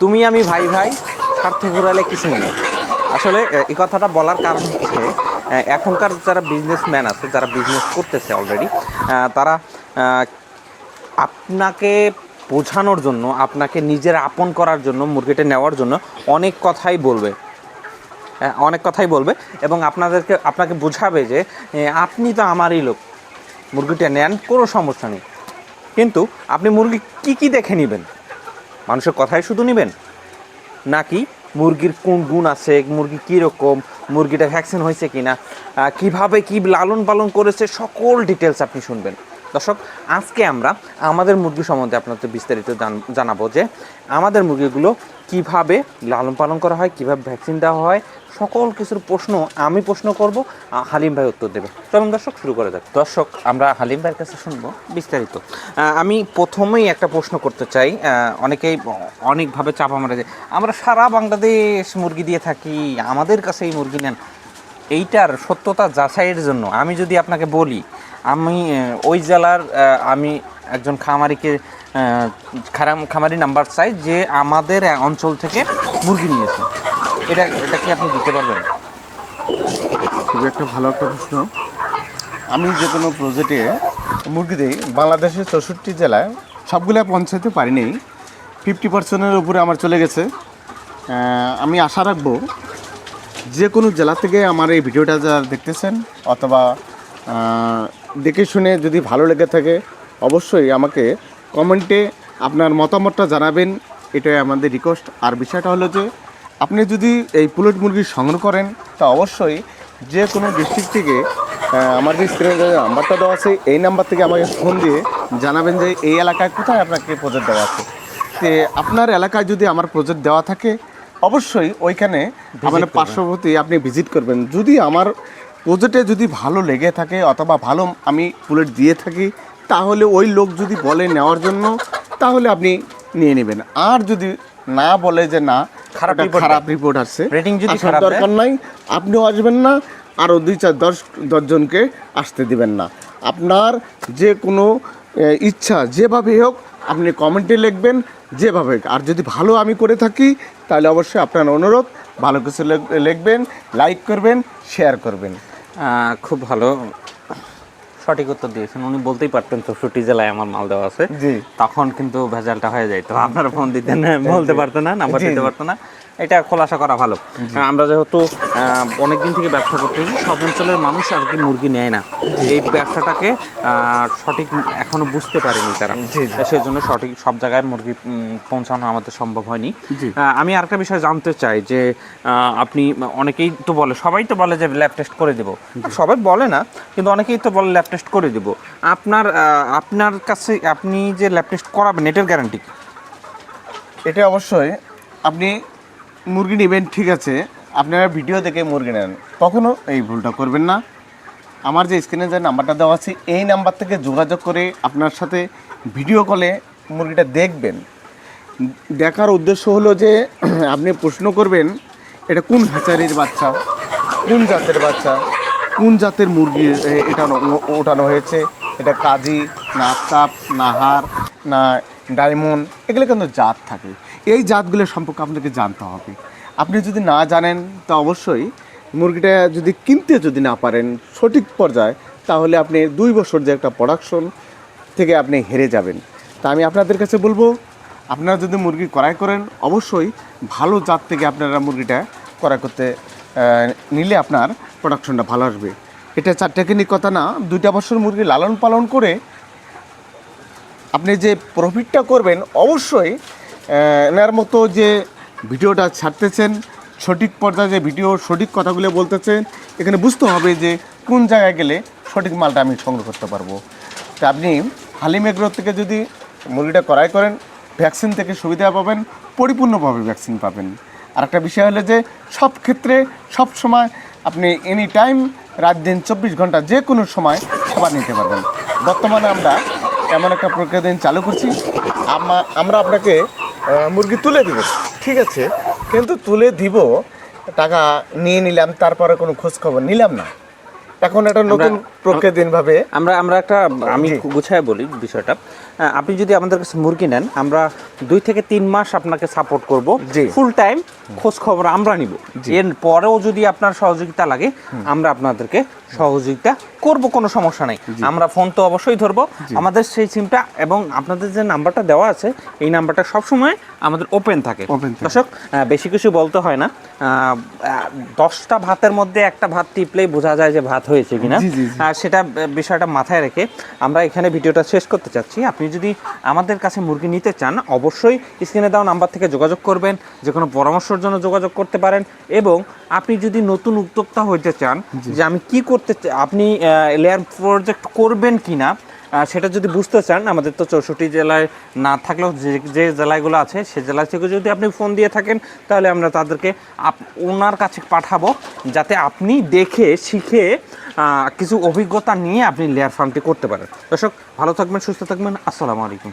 তুমি আমি ভাই ভাই, স্বার্থ ঘুরালে কিছু নেই। আসলে এই কথাটা বলার কারণ হচ্ছে এখনকার যারা বিজনেসম্যান আছে, যারা বিজনেস করতেছে অলরেডি তারা আপনাকে বোঝানোর জন্য, আপনাকে নিজের আপন করার জন্য, মুরগিটা নেওয়ার জন্য অনেক কথাই বলবে। অনেক কথাই বলবে এবং আপনাদেরকে, আপনাকে বোঝাবে যে আপনি তো আমারই লোক, মুরগিটা নেন, কোনো সমস্যা নেই। কিন্তু আপনি মুরগি কি কি দেখে নেবেন? মানুষের কথাই শুধু নেবেন? নাকি মুরগির কোন গুণ আছে, মুরগি কীরকম মুরগিটা ভ্যাকসিন হয়েছে কি না কীভাবে কী লালন পালন করেছে, সকল ডিটেলস আপনি শুনবেন। দর্শক, আজকে আমরা আমাদের মুরগি সম্বন্ধে আপনাদের বিস্তারিত জানাব যে আমাদের মুরগিগুলো কীভাবে লালন পালন করা হয়, কীভাবে ভ্যাকসিন দেওয়া হয়, সকল কিছুর প্রশ্ন আমি প্রশ্ন করব হালিম ভাই উত্তর দেবে। চলুন দর্শক, শুরু করে যাক। দর্শক, আমরা হালিম ভাইয়ের কাছে শুনব বিস্তারিত। আমি প্রথমেই একটা প্রশ্ন করতে চাই অনেকেই অনেকভাবে চাপা মারা যায়। আমরা সারা বাংলাদেশ মুরগি দিয়ে থাকি, আমাদের কাছে এই মুরগি নেন। এইটার সত্যতা যাচাইয়ের জন্য আমি যদি আপনাকে বলি, আমি ওই জেলার আমি একজন খামারিকে খারাম, খামারি নাম্বার চাই যে আমাদের অঞ্চল থেকে মুরগি নিয়েছে। এটা এটা কি আপনি দিতে পারবেন? খুবই একটা ভালো একটা প্রশ্ন। আমি যে কোনো প্রজেক্টে মুরগি দিই, বাংলাদেশের চৌষট্টি জেলায় সবগুলো পৌঁছাতে পারিনি ফিফটি পার্সেন্টের উপরে আমার চলে গেছে। আমি আশা রাখব যে কোনো জেলা থেকে আমার এই ভিডিওটা যারা দেখতেছেন অথবা দেখে শুনে যদি ভালো লেগে থাকে, অবশ্যই আমাকে কমেন্টে আপনার মতামতটা জানাবেন। এটাই আমাদের রিকোয়েস্ট আর বিষয়টা হলো যে, আপনি যদি এই পুলেট মুরগি সংগ্রহ করেন, তা অবশ্যই যে কোনো ডিস্ট্রিক্ট থেকে আমার যে স্ক্রিনে যে নাম্বারটা দেওয়া আছে, এই নাম্বার থেকে আমাকে ফোন দিয়ে জানাবেন যে, এই এলাকায় কোথায় আপনাকে প্রজেক্ট দেওয়া আছে। তে আপনার এলাকায় যদি আমার প্রজেক্ট দেওয়া থাকে অবশ্যই ওইখানে আমাদের পার্শ্ববর্তী আপনি ভিজিট করবেন। যদি আমার প্রজেক্টে যদি ভালো লেগে থাকে অথবা ভালো আমি বুলেট দিয়ে থাকি তাহলে ওই লোক যদি বলে নেওয়ার জন্য তাহলে আপনি নিয়ে নেবেন। আর যদি না বলে যে না খারাপ খারাপ রিপোর্ট আসছে Rating যদি দরকার নাই। আপনিও আসবেন না আরও দুই চার দশ দশজনকে আসতে দিবেন না। আপনার যে কোনো ইচ্ছা যেভাবে হোক আপনি কমেন্টে লিখবেন যেভাবে আর যদি ভালো আমি করে থাকি তাহলে অবশ্যই আপনার অনুরোধ ভালো কিছু লিখবেন লাইক করবেন শেয়ার করবেন। খুব ভালো সঠিক উত্তর দিয়েছেন। উনি বলতেই পারতেন তো চৌষট্টি জেলায় আমার মাল দেওয়া আছে। জি। তখন কিন্তু ভেজালটা হয়ে যাইতো। আপনারা ফোন দিতেন বলতে পারতেন না নাম্বার দিতে পারতো না। এটা খোলাসা করা ভালো। আমরা যেহেতু অনেক দিন থেকে ব্যবসা করতেছি সব অঞ্চলের মানুষ আর কি মুরগি নেয় না। এই ব্যবসাটাকে সঠিক এখনও বুঝতে পারেনি তারা। সেই জন্য সঠিক সব জায়গায় মুরগি পৌঁছানো আমাদের সম্ভব হয়নি। আমি আরেকটা বিষয় জানতে চাই যে আপনি অনেকেই তো বলে সবাই তো বলে যে ল্যাব টেস্ট করে দেবো। সবাই বলে না কিন্তু অনেকেই তো বলে ল্যাব টেস্ট করে দেবো। আপনার আপনার কাছে আপনি যে ল্যাব টেস্ট করাবেন এটার গ্যারান্টি এটা অবশ্যই আপনি মুরগি নেবেন ঠিক আছে, আপনারা ভিডিও দেখে মুরগি নেন। কখনও এই ভুলটা করবেন না। আমার যে স্ক্রিনে যে নাম্বারটা দেওয়া আছে, এই নাম্বার থেকে যোগাযোগ করে আপনার সাথে ভিডিও কলে মুরগিটা দেখবেন। দেখার উদ্দেশ্য হলো যে, আপনি প্রশ্ন করবেন, এটা কোন হ্যাচারির বাচ্চা? কোন জাতের বাচ্চা? কোন জাতের মুরগি এটা ওঠানো হয়েছে? এটা কাজী, না আফতাব না হার না ডায়মন্ড, এগুলো কিন্তু জাত থাকে। এই জাতগুলো সম্পর্কে আপনাকে জানতে হবে। আপনি যদি না জানেন, তা অবশ্যই মুরগিটা যদি কিনতে যদি না পারেন সঠিক পর্যায়ে, তাহলে আপনি দুই বছর যে একটা প্রোডাকশন থেকে আপনি হেরে যাবেন। তা আমি আপনাদের কাছে বলব, আপনারা যদি মুরগি ক্রয় করেন, অবশ্যই ভালো জাত থেকে আপনারা মুরগিটা ক্রয় করতে নিলে আপনার প্রোডাকশনটা ভালো আসবে। এটা চারটাকিনি কথা না, দুইটা বছর মুরগি লালন পালন করে আপনি যে প্রফিটটা করবেন, অবশ্যই এনার মতো যে ভিডিওটা ছাড়তেছেন, সঠিক পর্যায়ে যে ভিডিও, সঠিক কথাগুলো বলতেছেন, এখানে বুঝতে হবে যে কোন জায়গায় গেলে সঠিক মালটা আমি সংগ্রহ করতে পারব। তা আপনি হালিম এগ্রো থেকে যদি মুরগিটা ক্রয় করেন, ভ্যাকসিন থেকে সুবিধা পাবেন, পরিপূর্ণভাবে ভ্যাকসিন পাবেন। আর একটা বিষয় হলো যে সব ক্ষেত্রে সব সময় আপনি এনি টাইম রাত দিন চব্বিশ ঘণ্টা যে কোনো সময় খাবার নিতে পারবেন। বর্তমানে আমরা এমন একটা প্রক্রিয়া দিন চালু করছি। আমা- আমরা আপনাকে মুরগি তুলে দিব। ঠিক আছে কিন্তু তুলে দিব টাকা নিয়ে নিলাম তারপরে কোনো খোঁজ খবর নিলাম না। এখন একটা নতুন প্রক্রিয়া দিন ভাবে আমরা আমরা একটা আমি গুছায় বলি বিষয়টা। আপনি যদি আমাদের কাছে মুরগি নেন আমরা দুই থেকে তিন মাস আপনাকে সাপোর্ট করব। ফুল টাইম খোঁজ খবর আমরা নিব। এর পরেও যদি আপনার সহযোগিতা লাগে আমরা আপনাদেরকে সহযোগিতা করব কোনো সমস্যা নেই। আমরা ফোন তো অবশ্যই ধরবো। আমাদের সেই সিমটা এবং আপনাদের যে নাম্বারটা দেওয়া আছে এই নাম্বারটা সবসময় আমাদের ওপেন থাকে। দর্শক বেশি কিছু বলতে হয় না। দশটা ভাতের মধ্যে একটা ভাত টিপলেই বোঝা যায় যে ভাত হয়েছে কিনা। আর সেটা বিষয়টা মাথায় রেখে আমরা এখানে ভিডিওটা শেষ করতে চাচ্ছি। আপনি যদি আমাদের কাছে মুরগি নিতে চান অবশ্যই স্ক্রিনে দেওয়া নাম্বার থেকে যোগাযোগ করবেন যে কোনো পরামর্শের জন্য যোগাযোগ করতে পারেন এবং আপনি যদি নতুন উদ্যোক্তা হইতে চান যে আমি কি করতে আপনি লেয়ার প্রজেক্ট করবেন কিনা আহ, সেটা যদি বুঝতে চান, আমাদের তো চৌষট্টি জেলায় না থাকলেও যে যে জেলাগুলো আছে, সে জেলা থেকে যদি আপনি ফোন দিয়ে থাকেন, তাহলে আমরা তাদেরকে আপ- ওনার কাছে পাঠাবো, যাতে আপনি দেখে, শিখে কিছু অভিজ্ঞতা নিয়ে আপনি লেয়ার ফার্মটি করতে পারেন। দর্শক, ভালো থাকবেন, সুস্থ থাকবেন, আসসালামু আলাইকুম।